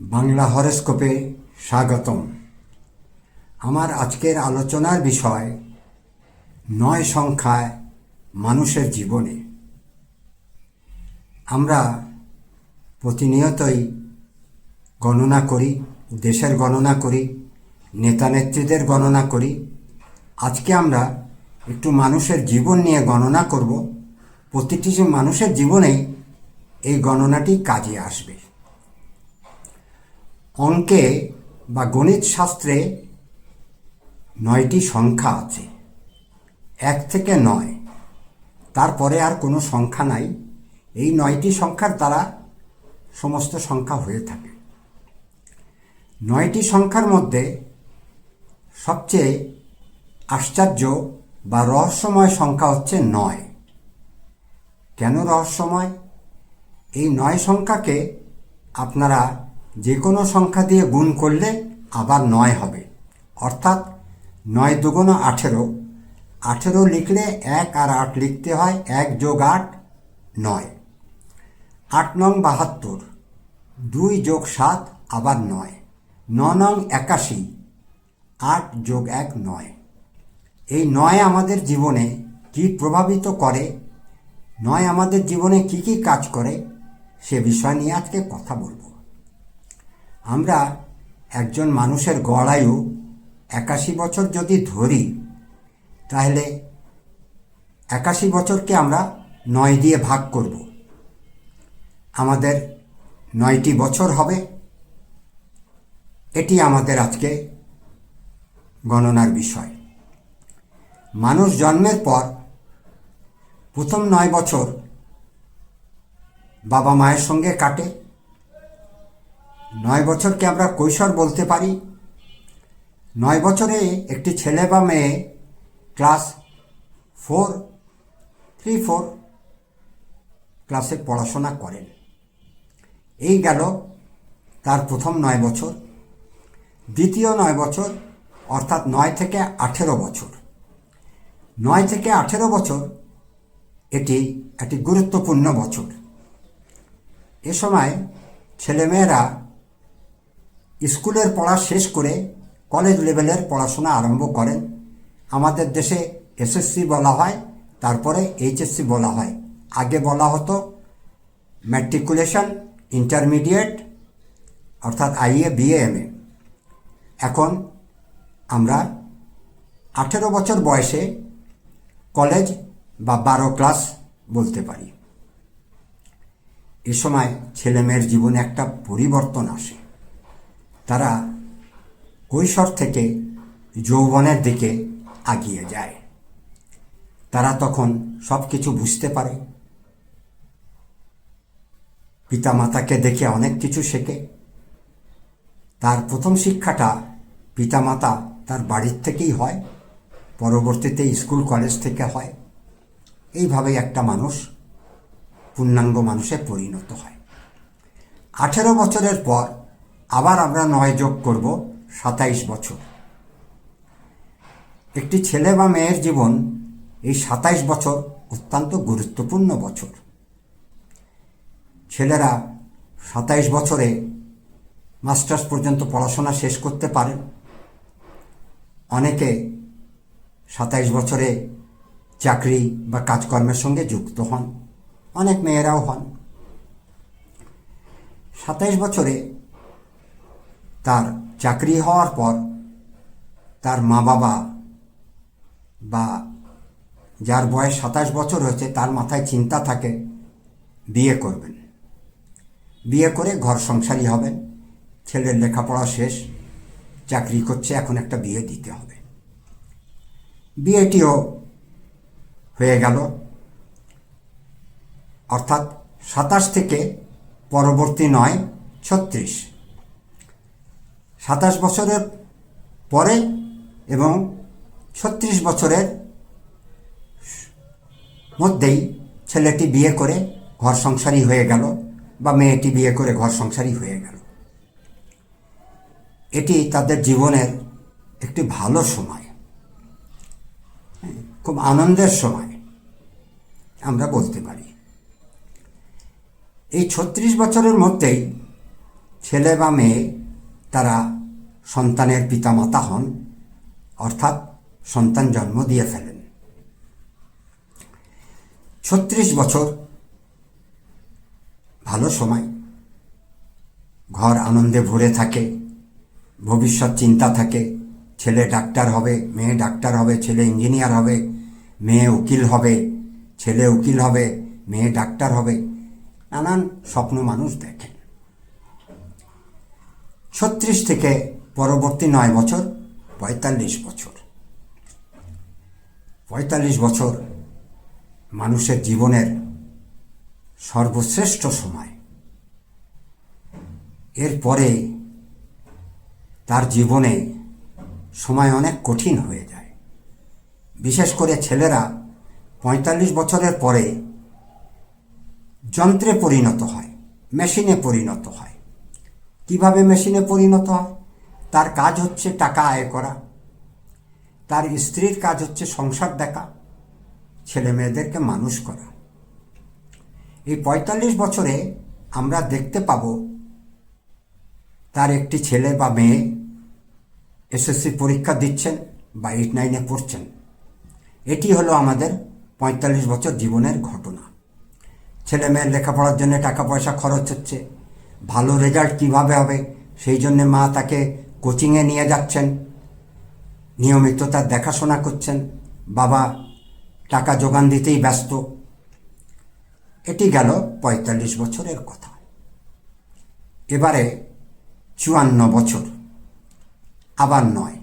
বাংলা হরস্কোপে স্বাগতম। আমার আজকের আলোচনার বিষয়, নয় সংখ্যায় মানুষের জীবনে। আমরা প্রতিনিয়তই গণনা করি, দেশের গণনা করি, নেতা নেত্রীদের গণনা করি। আজকে আমরা একটু মানুষের জীবন নিয়ে গণনা করব। প্রতিটি মানুষের জীবনেই এই গণনাটি কাজে আসবে। অঙ্কে বা গণিত শাস্ত্রে নয়টি সংখ্যা আছে। এক থেকে নয়। তারপরে আর কোনো সংখ্যা নাই। এই নয়টি সংখ্যার দ্বারা সমস্ত সংখ্যা হয়ে থাকে। নয়টি সংখ্যার মধ্যে সবচেয়ে আশ্চর্য বা রহস্যময় সংখ্যা হচ্ছে নয়। কেন রহস্যময়? এই নয় সংখ্যাকে আপনারা যে কোনো সংখ্যা দিয়ে গুণ করলে আবার নয় হবে। অর্থাৎ নয় দুগুণ আঠেরো। আঠেরো লিখলে এক আর আট লিখতে হয় এক যোগ আট, নয়। আট নং বাহাত্তর। দুই যোগ সাত, আবার নয়। ন নং একাশি। আট যোগ এক, নয়। এই নয় আমাদের জীবনে কি প্রভাবিত করে? নয় আমাদের জীবনে কি কি কাজ করে? সে বিষয় নিয়ে আজকে কথা বলব। আমরা একজন মানুষের গড়ায়ু একাশি বছর যদি ধরি, তাহলে একাশি বছরকে আমরা নয় দিয়ে ভাগ করব। আমাদের নয়টি বছর হবে। এটি আমাদের আজকে গণনার বিষয়। মানুষ জন্মের পর প্রথম নয় বছর বাবা মায়ের সঙ্গে কাটে নয় বছরকে আমরা কৈশোর বলতে পারি। নয় বছরে একটি ছেলে বা মেয়ে, ক্লাস ফোর, থ্রি ফোর ক্লাসে পড়াশোনা করেন। এই গেল তার প্রথম নয় বছর। দ্বিতীয় নয় বছর, অর্থাৎ নয় থেকে আঠেরো বছর। নয় থেকে আঠেরো বছর এটি একটি গুরুত্বপূর্ণ বছর। এ সময় ছেলেমেয়েরা স্কুলের পড়া শেষ করে কলেজ লেভেলের পড়াশোনা আরম্ভ করেন। আমাদের দেশে এসএসসি বলা হয়, তারপরে এইচএসসি বলা হয়। আগে বলা হতো ম্যাট্রিকুলেশন ইন্টারমিডিয়েট অর্থাৎ আইএ বিএ এম এ এখন আমরা আঠেরো বছর বয়সে কলেজ বা বারো ক্লাস বলতে পারি। এ সময় ছেলেমেয়ের জীবনে একটা পরিবর্তন আসে। তারা কৈশোর থেকে যৌবনের দিকে আগিয়ে যায়। তারা তখন সব কিছু বুঝতে পারে। পিতা মাতাকে দেখে অনেক কিছু শেখে। তার প্রথম শিক্ষাটা পিতামাতা তার বাড়ির থেকেই হয়, পরবর্তীতে স্কুল কলেজ থেকে হয়। এইভাবেই একটা মানুষ পূর্ণাঙ্গ মানুষে পরিণত হয়। আঠেরো বছরের পর আবার আমরা নয় যোগ করব সাতাইশ বছর। একটি ছেলে বা মেয়ের জীবন এই সাতাইশ বছর অত্যন্ত গুরুত্বপূর্ণ বছর। ছেলেরা সাতাইশ বছরে মাস্টার্স পর্যন্ত পড়াশোনা শেষ করতে পারেন অনেকে সাতাইশ বছরে চাকরি বা কাজকর্মের সঙ্গে যুক্ত হন, অনেক মেয়েরাও হন। সাতাইশ বছরে তার চাকরি হওয়ার পর তার মা বাবা বা যার বয়স সাতাশ বছর হয়েছে, তার মাথায় চিন্তা থাকে, বিয়ে করবেন। বিয়ে করে ঘর সংসারী হবেন ছেলের লেখাপড়া শেষ, চাকরি করছে, এখন একটা বিয়ে দিতে হবে। বিয়েটিও হয়ে গেল। অর্থাৎ সাতাশ থেকে পরবর্তী নয়, ছত্রিশ। সাতাশ বছরের পরে এবং ছত্রিশ বছরের মধ্যেই ছেলেটি বিয়ে করে ঘর সংসারী হয়ে গেল বা মেয়েটি বিয়ে করে ঘর সংসারী হয়ে গেল। এটি তাদের জীবনের একটি ভালো সময়। খুব আনন্দের সময়, আমরা বলতে পারি। এই ছত্রিশ বছরের মধ্যেই ছেলে বা মেয়ে তারা সন্তানের পিতামাতা হন, অর্থাৎ সন্তান জন্ম দিয়ে ফেলেন। ছত্রিশ বছর ভালো সময়। ঘর আনন্দে ভরে থাকে, ভবিষ্যৎ চিন্তা থাকে, ছেলে ডাক্তার হবে, মেয়ে ডাক্তার হবে, ছেলে ইঞ্জিনিয়ার হবে, মেয়ে উকিল হবে, ছেলে উকিল হবে, মেয়ে ডাক্তার হবে। নানান স্বপ্ন মানুষ দেখেন ছত্রিশ থেকে পরবর্তী নয় বছর, পঁয়তাল্লিশ বছর। পঁয়তাল্লিশ বছর মানুষের জীবনের সর্বশ্রেষ্ঠ সময়। এরপরে তার জীবনে সময় অনেক কঠিন হয়ে যায়। বিশেষ করে ছেলেরা পঁয়তাল্লিশ বছরের পরে যন্ত্রে পরিণত হয়, মেশিনে পরিণত হয়। কীভাবে মেশিনে পরিণত হয়? তার কাজ হচ্ছে টাকা আয় করা। তার স্ত্রীর কাজ হচ্ছে সংসার দেখা, ছেলে মেয়েদেরকে মানুষ করা। এই পঁয়তাল্লিশ বছরে আমরা দেখতে পাব, তার একটি ছেলে বা মেয়ে এসএসসি পরীক্ষা দিচ্ছেন বা এইট নাইনে পড়ছেন। এটি হলো আমাদের পঁয়তাল্লিশ বছর জীবনের ঘটনা। ছেলে মেয়ের লেখাপড়ার জন্য টাকা পয়সা খরচ হচ্ছে। ভালো রেজাল্ট কীভাবে হবে? সেই জন্যে মা তাকে কোচিংয়ে নিয়ে যাচ্ছেন। নিয়মিত তার দেখাশোনা করছেন। বাবা টাকা যোগান দিতেই ব্যস্ত। এটি গেল পঁয়তাল্লিশ বছরের কথা। এবারে চুয়ান্ন বছর। আবার নয়।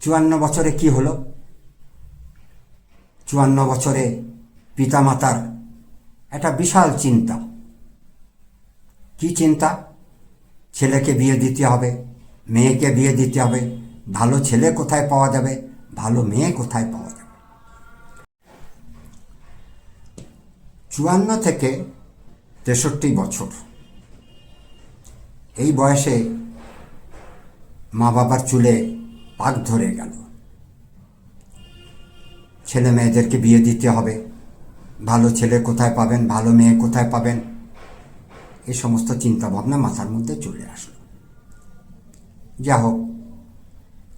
চুয়ান্ন বছরে কি হলো? চুয়ান্ন বছরে পিতামাতার একটা বিশাল চিন্তা। কি চিন্তা? ছেলেকে বিয়ে দিতে হবে, মেয়েকে বিয়ে দিতে হবে। ভালো ছেলে কোথায় পাওয়া যাবে? ভালো মেয়ে কোথায় পাওয়া যাবে? চুয়ান্ন থেকে তেষট্টি বছর। এই বয়সে মা বাবার চুলে পাক ধরে গেল। ছেলে মেয়েদেরকে বিয়ে দিতে হবে। ভালো ছেলে কোথায় পাবেন? ভালো মেয়ে কোথায় পাবেন? এই সমস্ত চিন্তা ভাবনা মাথার মধ্যে চলে আসলো। যা হোক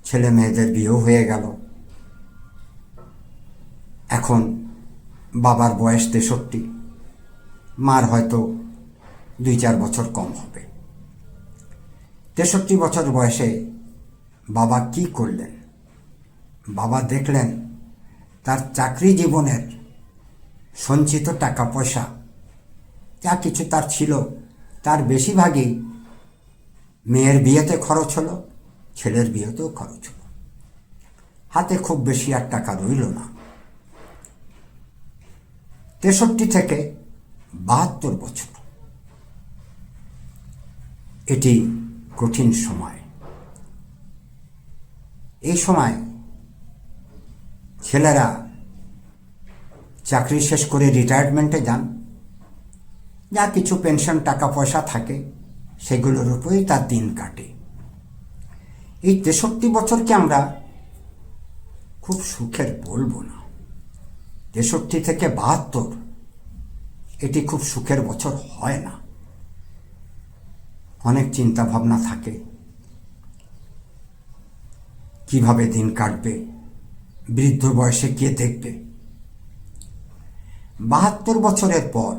ছেলে মেয়েদের বিয়েও হয়ে গেল। এখন বাবার বয়স তেষট্টি। মার হয়তো দুই চার বছর কম হবে। তেষট্টি বছর বয়সে বাবা কি করলেন? বাবা দেখলেন তার চাকরি জীবনের সঞ্চিত টাকা পয়সা যা কিছু তার ছিল, তার বেশিরভাগই মেয়ের বিয়েতে খরচ হলো, ছেলের বিয়েতেও খরচ হলো। হাতে খুব বেশি আর টাকা রইল না। তেষট্টি থেকে বাহাত্তর বছর। এটি কঠিন সময়। এই সময় ছেলেরা চাকরি শেষ করে রিটায়ারমেন্টে যান। যা কিছু পেনশন টাকা পয়সা থাকে, সেগুলোর উপরেই তার দিন কাটে। এই তেষট্টি বছরকে আমরা খুব সুখের বলব না। তেষট্টি থেকে বাহাত্তর, এটি খুব সুখের বছর হয় না। অনেক চিন্তা ভাবনা থাকে। কীভাবে দিন কাটবে? বৃদ্ধ বয়সে কে দেখবে? বাহাত্তর বছরের পর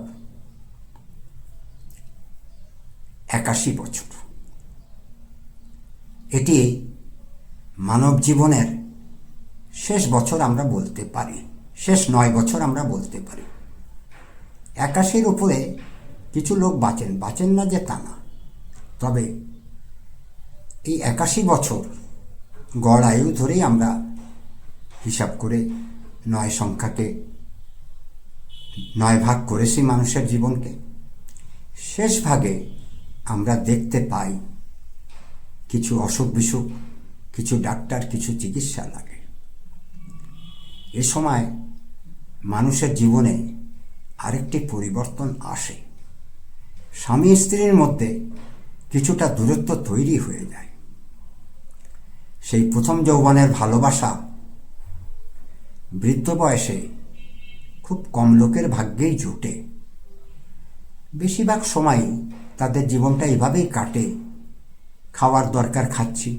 একাশি বছর। এটি মানব জীবনের শেষ বছর আমরা বলতে পারি। শেষ নয় বছর আমরা বলতে পারি। একাশির উপরে কিছু লোক বাঁচেন বাঁচেন না যে তা না। তবে এই একাশি বছর গড় আয়ু ধরেই আমরা হিসাব করে নয় সংখ্যাকে নয় ভাগ করেছি মানুষের জীবনকে। শেষ ভাগে আমরা দেখতে পাই কিছু অসুখ বিসুখ, কিছু ডাক্তার, কিছু চিকিৎসা লাগে। এ সময় মানুষের জীবনে আরেকটি পরিবর্তন আসে। স্বামী স্ত্রীর মধ্যে কিছুটা দূরত্ব তৈরি হয়ে যায়। সেই প্রথম যৌবনের ভালোবাসা বৃদ্ধ বয়সে খুব কম লোকের ভাগ্যেই জোটে। বেশিরভাগ সময়ই তাদের জীবনটা এভাবেই কাটে। খাওয়ার দরকার খাচ্ছি,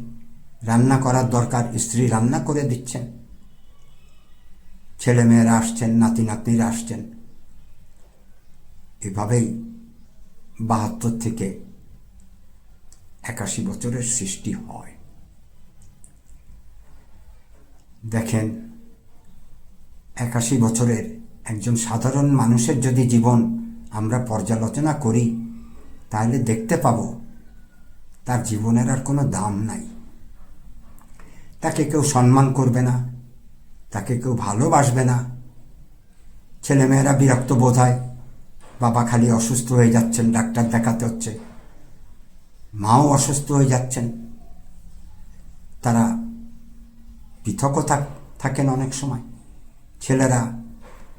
রান্না করার দরকার স্ত্রী রান্না করে দিচ্ছেন। ছেলেমেয়েরা আসছেন, নাতি নাতনিরা আসছেন। এভাবেই বাহাত্তর থেকে একাশি বছরের সৃষ্টি হয়। দেখেন, একাশি বছরের একজন সাধারণ মানুষের যদি জীবন আমরা পর্যালোচনা করি তাহলে দেখতে পাব। তার জীবনের আর কোনো দাম নাই। তাকে কেউ সম্মান করবে না, তাকে কেউ ভালোবাসবে না। ছেলেমেয়েরা বিরক্ত বোধ হয়, বাবা খালি অসুস্থ হয়ে যাচ্ছেন, ডাক্তার দেখাতে হচ্ছে। মাও অসুস্থ হয়ে যাচ্ছেন। তারা পৃথকও থাক থাকেন অনেক সময়। ছেলেরা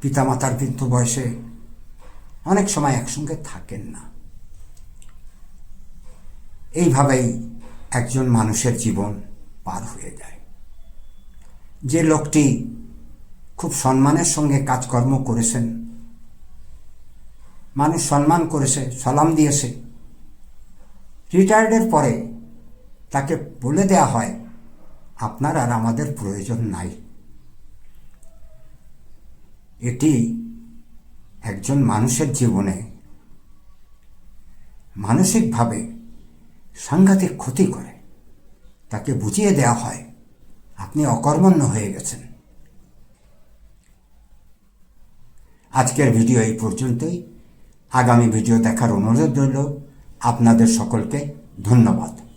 পিতামাতার বৃদ্ধ বয়সে অনেক সময় একসঙ্গে থাকেন না। এইভাবেই একজন মানুষের জীবন পার হয়ে যায়। যে লোকটি খুব সম্মানের সঙ্গে কাজকর্ম করেছেন, মানুষ সম্মান করেছে, সালাম দিয়েছে রিটায়ার্ডের পরে তাকে বলে দেয়া হয়, আপনার আর আমাদের প্রয়োজন নাই। এটি একজন মানুষের জীবনে মানসিকভাবে সাংঘাতিক ক্ষতি করে। তাকে বুঝিয়ে দেওয়া হয়, আপনি অকর্মণ্য হয়ে গেছেন। আজকের ভিডিও এই পর্যন্তই। আগামী ভিডিও দেখার অনুরোধ রইল। আপনাদের সকলকে ধন্যবাদ।